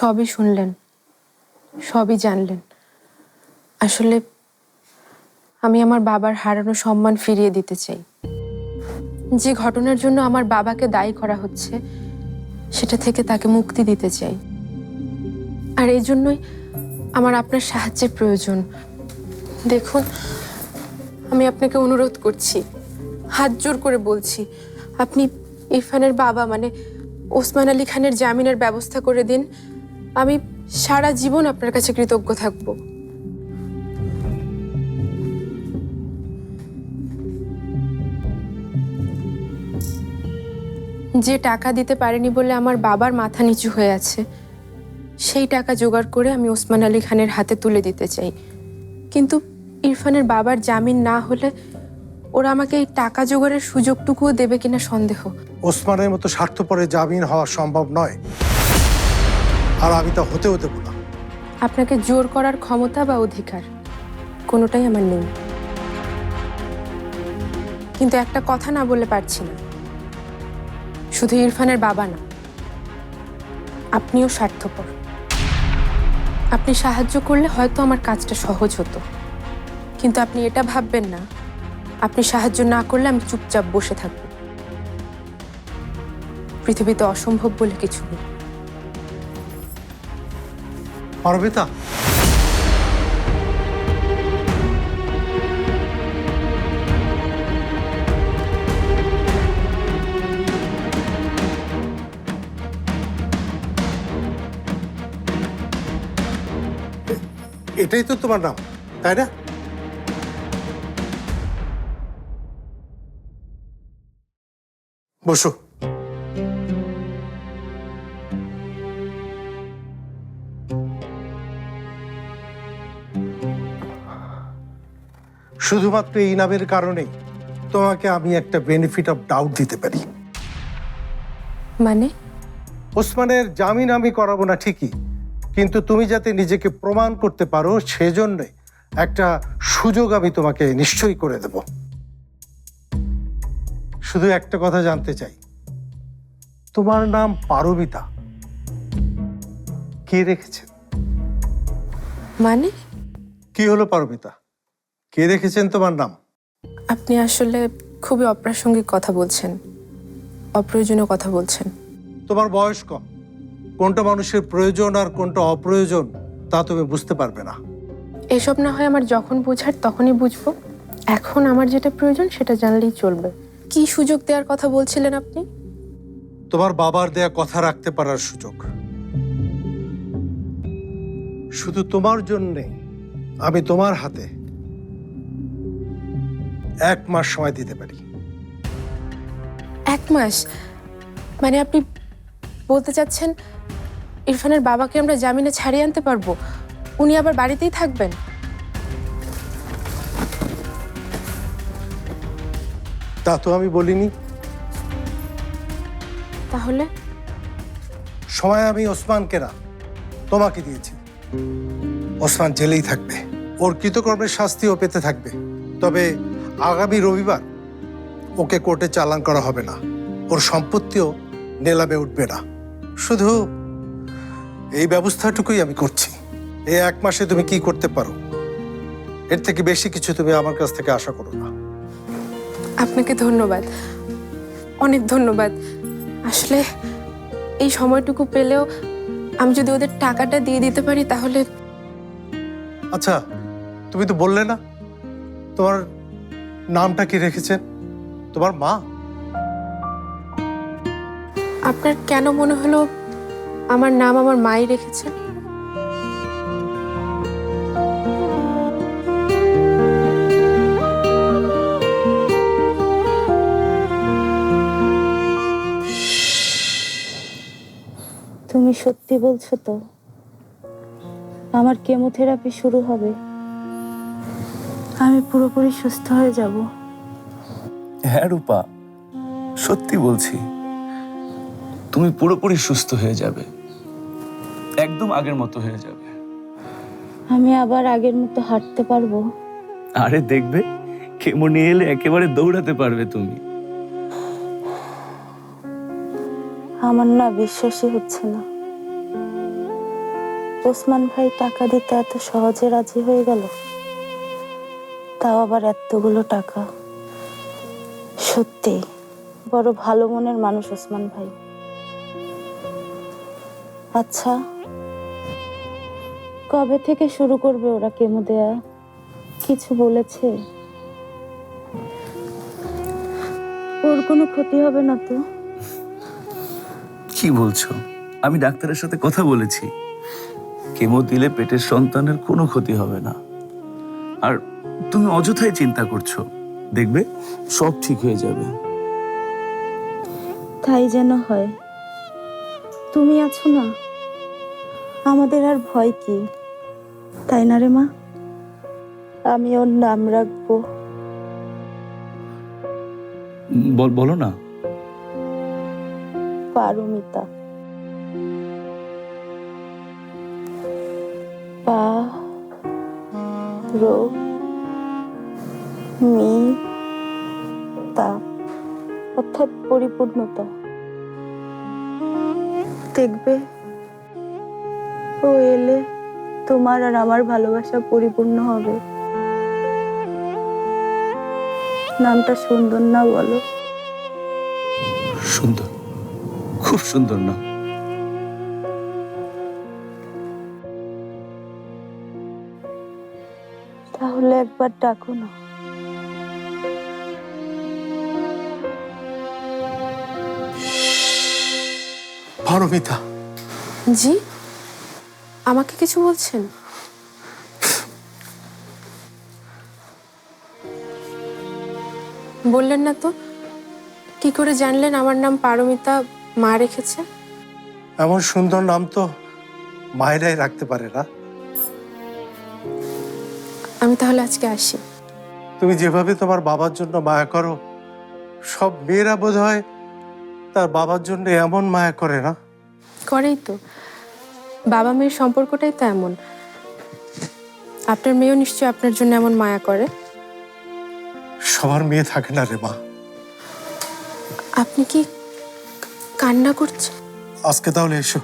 সবই শুনলেন, সবই জানলেন। আসলে আমি আমার বাবার হারানো সম্মান ফিরিয়ে দিতে চাই। যে ঘটনার জন্য আমার বাবাকে দায়ী করা হচ্ছে, সেটা থেকে তাকে মুক্তি দিতে চাই। আর এই জন্যই আমার আপনার সাহায্যের প্রয়োজন। দেখুন, আমি আপনাকে অনুরোধ করছি, হাত জোর করে বলছি, আপনি ইরফানের বাবা মানে ওসমান আলী খানের জামিনের ব্যবস্থা করে দিন। আমি সারা জীবন আপনার কাছে কৃতজ্ঞ থাকব। যে টাকা দিতে পারেনি বলে আমার বাবার মাথা নিচু হয়ে আছে, সেই টাকা জোগাড় করে আমি ওসমান আলী খানের হাতে তুলে দিতে চাই। কিন্তু ইরফানের বাবার জামিন না হলে ওরা আমাকে এই টাকা জোগাড়ের সুযোগটুকুও দেবে কিনা সন্দেহ। ওসমানের মতো স্বার্থপরে জামিন হওয়া সম্ভব নয়। আর আমি তা হতেও দেব না আপনাকে জোর করার ক্ষমতা বা অধিকার, কোনোটাই আমার নেই। কিন্তু একটা কথা না বলে পারছি না। শুধু ইরফানের বাবা না, আপনিও স্বার্থপর। আপনি সাহায্য করলে হয়তো আমার কাজটা সহজ হতো। কিন্তু আপনি এটা ভাববেন না, আপনি সাহায্য না করলে আমি চুপচাপ বসে থাকব। পৃথিবীতে অসম্ভব বলে কিছু নেই। পারবিতা এ- এটাই তো তোমার নাম তাই না? বসো। শুধুমাত্র এই নামের কারণেই তোমাকে আমি একটা বেনিফিট অফ ডাউট দিতে পারি। মানে? ওসমানের জামিন আমি করাবো না ঠিকই কিন্তু তুমি যাতে নিজেকে প্রমাণ করতে পারো সেজন্যে একটা সুযোগ আমি তোমাকে নিশ্চয়ই করে দেব। শুধু একটা কথা জানতে চাই। তোমার নাম পারবিতা কে রেখেছে মানে? কি হলো পারবিতা কে রেখেছেন তোমার নাম? আপনি আসলে খুবই অপ্রাসঙ্গিক কথা বলছেন। অপ্রয়োজনীয় কথা বলছেন। তোমার বয়স কম। কোনটা মানুষের প্রয়োজন আর কোনটা অপ্রয়োজন তা তুমি বুঝতে পারবে না। এসব না হয় আমার যখন বোঝার তখনই বুঝব। এখন আমার যেটা প্রয়োজন সেটা জানলেই চলবে। কি সুযোগ দেওয়ার কথা বলছিলেন আপনি? তোমার বাবার দেয়া কথা রাখতে পারার সুযোগ। শুধু তোমার জন্যে আমি তোমার হাতে এক মাস সময় দিতে পারি। এক মাস? মানে আপনি বলতে চাচ্ছেন ইরফানের বাবাকে আমরা জামিনে ছাড়িয়ে আনতে পারব? উনি আবার বাড়িতেই থাকবেন? তা তো আমি বলিনি। তাহলে? সময় আমি ওসমানকে না তোমাকে দিয়েছি। ওসমান জেলেই থাকবে। ওর কৃতকর্মের শাস্তিও পেতে থাকবে। তবে আগামী রবিবার ওকে কোর্টে চালান করা হবে না। ওর সম্পত্তিও নেলামে উঠবে না। শুধু এই ব্যবস্থাটুকুই আমি করছি। এই এক মাসে তুমি কি করতে পারো? এর থেকে বেশি কিছু তুমি আমার কাছ থেকে আশা করো না। আপনাকে ধন্যবাদ। অনেক ধন্যবাদ। আসলে এই সময়টুকু পেলেও আমি যদি ওদের টাকাটা দিয়ে দিতে পারি তাহলে আচ্ছা তুমি তো বললে না। তোমার নামটা কি রেখেছেন? তোমার মা? আপনার কেন মনে হলো আমার নাম আমার মাই রেখেছে? তুমি সত্যি বলছো তো? আমার কেমোথেরাপি শুরু হবে। আমি পুরোপুরি সুস্থ হয়ে যাব। হ্যাঁ রূপা। সত্যি বলছি। তুমি পুরোপুরি সুস্থ হয়ে যাবে। একদম আগের মতো হয়ে যাবে। আমি আবার আগের মতো হাঁটতে পারব। আরে দেখবে কেমো নিয়ে এলে একেবারে দৌড়াতে পারবে তুমি। আমার না বিশ্বাসই হচ্ছে না। ওসমান ভাই টাকা দিতে এত সহজে রাজি হয়ে গেল? তাও আবার এতগুলো টাকা? সত্যি, বড় ভালো মনের মানুষ ওসমান ভাই। আচ্ছা কবে থেকে শুরু করবে ওরা কেমো দেয়া? কিছু বলেছে? ওর কোনো ক্ষতি হবে না তো? কি বলছো? আমি ডাক্তারের সাথে কথা বলেছি। কেমো দিলে পেটের সন্তানের কোনো ক্ষতি হবে না। আর তুমি অযথাই চিন্তা করছ। দেখবে সব ঠিক হয়ে যাবে। তাই যেন হয়। তুমি আছো না। আমাদের আর ভয় কি? তাই না রে মা? আমি ওর নাম রাখব। বল বলো না। পারমিতা। পা রো মি তা অর্থাৎ পরিপূর্ণতা। দেখবে ও এলে তোমার আর আমার ভালোবাসা পরিপূর্ণ হবে। নামটা সুন্দর না বলো? সুন্দর খুব সুন্দর না। তাহলে একবার ডাকো না। পারমিতা জি? আমাকে কিছু বলছেন? বললেন না তো। কি করে জানলেন আমার নাম পারমিতা মা রেখেছে? এমন সুন্দর নাম তো মায়েরাই রাখতে পারে না। আমি তাহলে আজকে আসি। তুমি যেভাবে তোমার বাবার জন্য মায়া করো সব মেয়েরা বোধ হয় তার বাবার জন্য এমন মায়া করে না। করেই তো। বাবা মেয়ের সম্পর্কটাই তো এমন। আপনার মেয়েও নিশ্চয় আপনার জন্য এমন মায়া করে। সবার মেয়ে থাকে না রে মা। আপনি কি কান্না করছেন? আজকে তাহলে এসো।